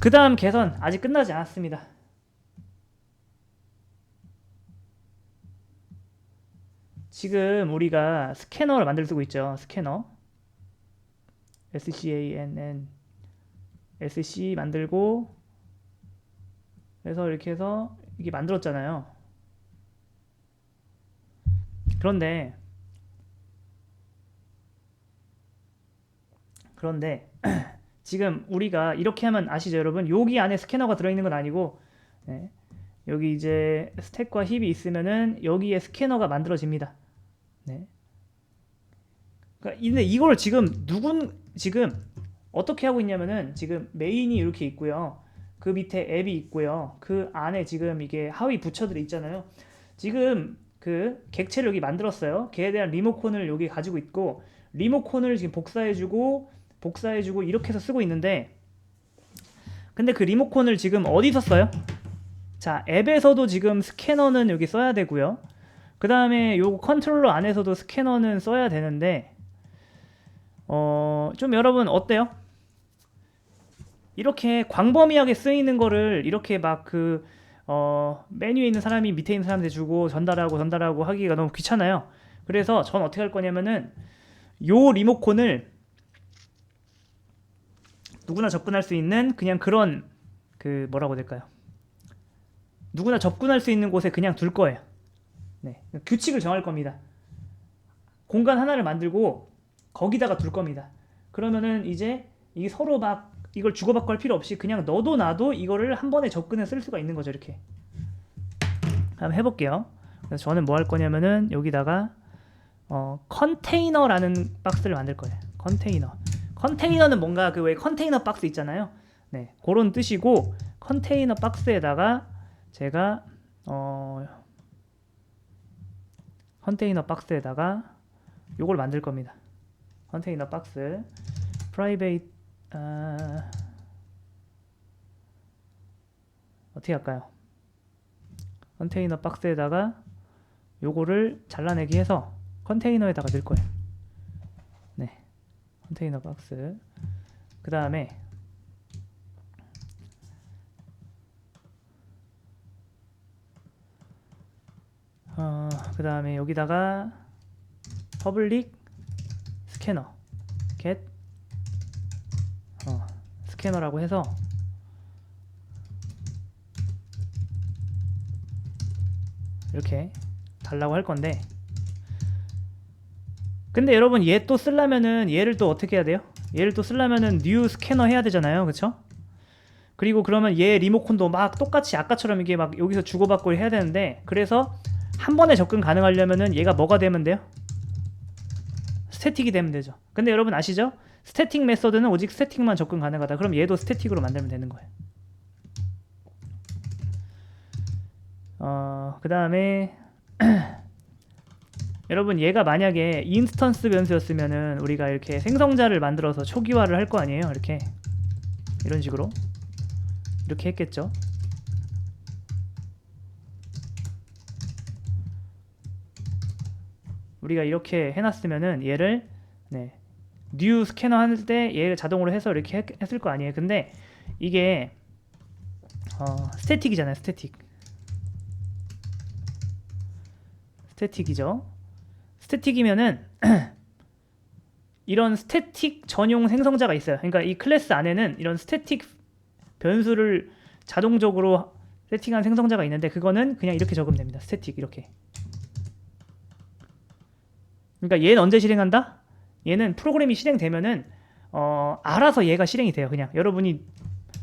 그 다음 개선 아직 끝나지 않았습니다. 지금 우리가 스캐너를 만들 쓰고 있죠. 스캐너. SCANN SC 만들고 그래서 이렇게 해서 이게 만들었잖아요. 그런데 그런데 지금 우리가 이렇게 하면 아시죠, 여러분? 여기 안에 스캐너가 들어있는 건 아니고 네. 여기 이제 스택과 힙이 있으면은 여기에 스캐너가 만들어집니다. 네. 그러니까 근데 이걸 지금 누군 지금 어떻게 하고 있냐면은 지금 메인이 이렇게 있고요. 그 밑에 앱이 있고요. 그 안에 지금 이게 하위 부처들이 있잖아요. 지금 그 객체를 여기 만들었어요. 걔에 대한 리모컨을 여기 가지고 있고 리모컨을 지금 복사해주고 복사해주고 이렇게 해서 쓰고 있는데 근데 그 리모컨을 지금 어디서 써요? 자 앱에서도 지금 스캐너는 여기 써야 되고요. 그 다음에 요 컨트롤러 안에서도 스캐너는 써야 되는데 어, 좀 여러분 어때요? 이렇게 광범위하게 쓰이는 거를 이렇게 막그 어, 메뉴에 있는 사람이 밑에 있는 사람한테 주고 전달하고 전달하고 하기가 너무 귀찮아요. 그래서 전 어떻게 할 거냐면은 요 리모컨을 누구나 접근할 수 있는 그냥 그런 그 뭐라고 될까요? 누구나 접근할 수 있는 곳에 그냥 둘 거예요. 네. 규칙을 정할 겁니다. 공간 하나를 만들고 거기다가 둘 겁니다. 그러면은 이제 이게 서로 막 이걸 주고받고 할 필요 없이 그냥 너도 나도 이거를 한 번에 접근해 쓸 수가 있는 거죠 이렇게 한번 해볼게요 그래서 저는 뭐 할 거냐면은 여기다가 어, 컨테이너라는 박스를 만들 거예요 컨테이너 컨테이너는 뭔가 그 왜 컨테이너 박스 있잖아요 네 그런 뜻이고 컨테이너 박스에다가 제가 어, 컨테이너 박스에다가 요걸 만들 겁니다 컨테이너 박스 프라이베이트 아... 어떻게 할까요? 컨테이너 박스에다가 요거를 잘라내기 해서 컨테이너에다가 넣을 거예요. 네, 컨테이너 박스. 그 다음에 어, 그 다음에 여기다가 퍼블릭 스캐너 get 어, 스캐너라고 해서 이렇게 달라고 할 건데 근데 여러분 얘 또 쓰려면은 얘를 또 어떻게 해야 돼요? 얘를 또 쓰려면은 뉴 스캐너 해야 되잖아요 그쵸? 그리고 그러면 얘 리모컨도 막 똑같이 아까처럼 이게 막 여기서 주고받고 해야 되는데 그래서 한 번에 접근 가능하려면은 얘가 뭐가 되면 돼요? 스태틱이 되면 되죠 근데 여러분 아시죠? 스태틱 메서드는 오직 스태틱만 접근 가능하다. 그럼 얘도 스태틱으로 만들면 되는 거예요. 어, 그 다음에 여러분 얘가 만약에 인스턴스 변수였으면은 우리가 이렇게 생성자를 만들어서 초기화를 할 거 아니에요. 이렇게 이런 식으로 이렇게 했겠죠. 우리가 이렇게 해놨으면은 얘를 네, 뉴 스캐너 할 때 얘를 자동으로 해서 이렇게 했, 했을 거 아니에요. 근데 이게 어, 스태틱이잖아요. 스태틱. 스태틱이죠. 스태틱이면은 이런 스태틱 전용 생성자가 있어요. 그러니까 이 클래스 안에는 이런 스태틱 변수를 자동적으로 세팅한 생성자가 있는데 그거는 그냥 이렇게 적으면 됩니다. 스태틱 이렇게. 그러니까 얘는 언제 실행한다? 얘는 프로그램이 실행되면은 어, 알아서 얘가 실행이 돼요. 그냥 여러분이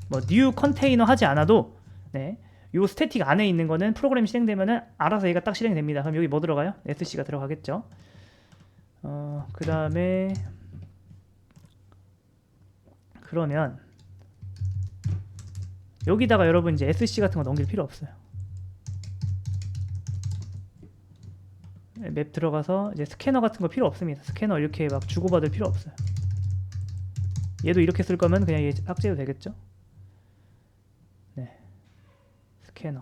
뭐 new 컨테이너 하지 않아도 네. 요 스태틱 안에 있는 거는 프로그램 실행되면은 알아서 얘가 딱 실행됩니다. 그럼 여기 뭐 들어가요? SC가 들어가겠죠. 어, 그 다음에 그러면 여기다가 여러분 이제 SC 같은 거 넘길 필요 없어요. 맵 들어가서 이제 스캐너 같은 거 필요 없습니다. 스캐너 이렇게 막 주고받을 필요 없어요. 얘도 이렇게 쓸 거면 그냥 얘 삭제해도 되겠죠? 네. 스캐너.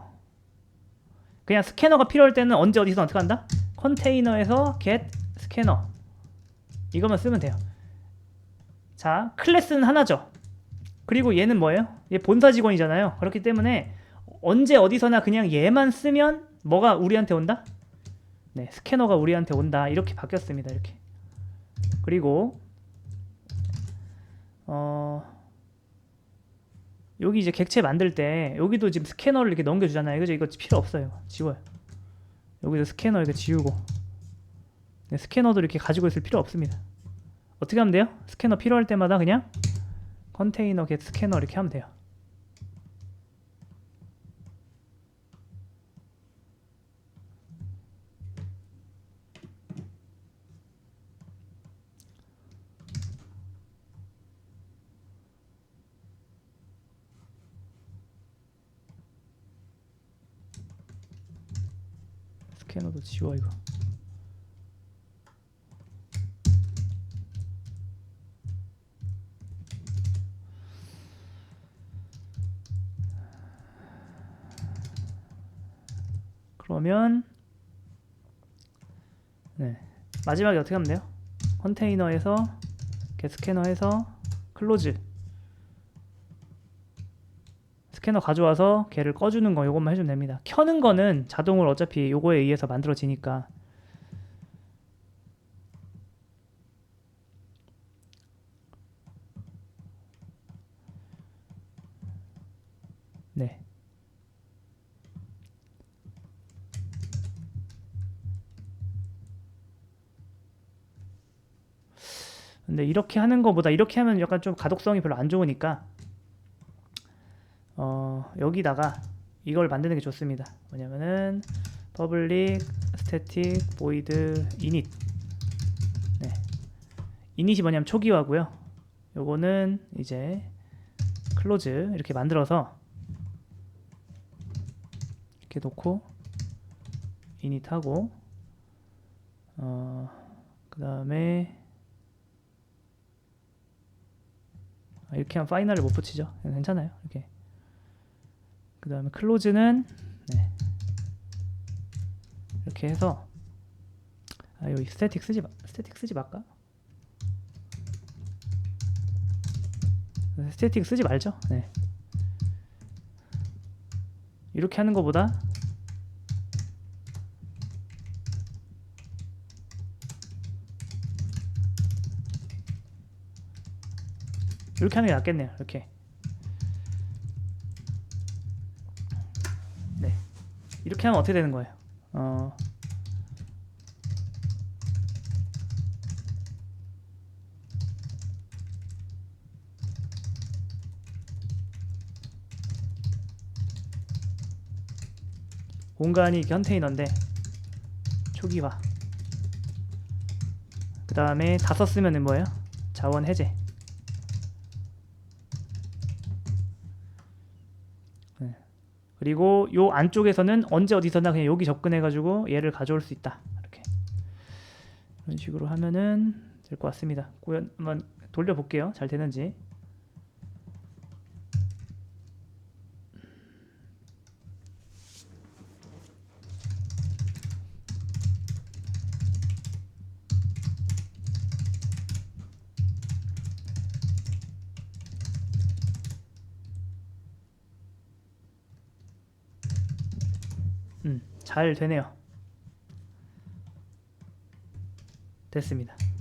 그냥 스캐너가 필요할 때는 언제 어디서 어떻게 한다? 컨테이너에서 get 스캐너. 이것만 쓰면 돼요. 자, 클래스는 하나죠. 그리고 얘는 뭐예요? 얘 본사 직원이잖아요. 그렇기 때문에 언제 어디서나 그냥 얘만 쓰면 뭐가 우리한테 온다? 네, 스캐너가 우리한테 온다. 이렇게 바뀌었습니다. 이렇게. 그리고 어 여기 이제 객체 만들 때 여기도 지금 스캐너를 이렇게 넘겨주잖아요. 그죠? 이거 필요 없어요. 지워요. 여기도 스캐너 이렇게 지우고 네, 스캐너도 이렇게 가지고 있을 필요 없습니다. 어떻게 하면 돼요? 스캐너 필요할 때마다 그냥 컨테이너 get 스캐너 이렇게 하면 돼요. 스캐너도 지워 이거. 그러면 네 마지막에 어떻게 하면 돼요? 컨테이너에서 get 스캐너에서 클로즈 스캐너 가져와서 걔를 꺼주는 거 요것만 해주면 됩니다. 켜는 거는 자동으로 어차피 요거에 의해서 만들어지니까 네. 근데 이렇게 하는 거보다 이렇게 하면 약간 좀 가독성이 별로 안 좋으니까 어, 여기다가 이걸 만드는 게 좋습니다. 뭐냐면은 public static void init. 네. init이 뭐냐면 초기화고요. 요거는 이제 close 이렇게 만들어서 이렇게 놓고 init 하고 어, 그 다음에 아, 이렇게 하면 파이널을 못 붙이죠. 괜찮아요. 이렇게 그 다음에 클로즈는 네. 이렇게 해서 아 여기 스태틱 쓰지 마, 스태틱 쓰지 말까? 스태틱 쓰지 말죠. 네. 이렇게 하는 것보다 이렇게 하는 게 낫겠네요. 이렇게. 이렇게 하면 어떻게 되는 거예요? 어. 공간이 컨테이너인데 초기화 그 다음에 다 썼으면 뭐예요? 자원 해제 그리고 요 안쪽에서는 언제 어디서나 그냥 여기 접근해 가지고 얘를 가져올 수 있다. 이렇게 이런 식으로 하면은 될 것 같습니다. 한번 돌려볼게요. 잘 되는지. 음, 잘 되네요. 됐습니다.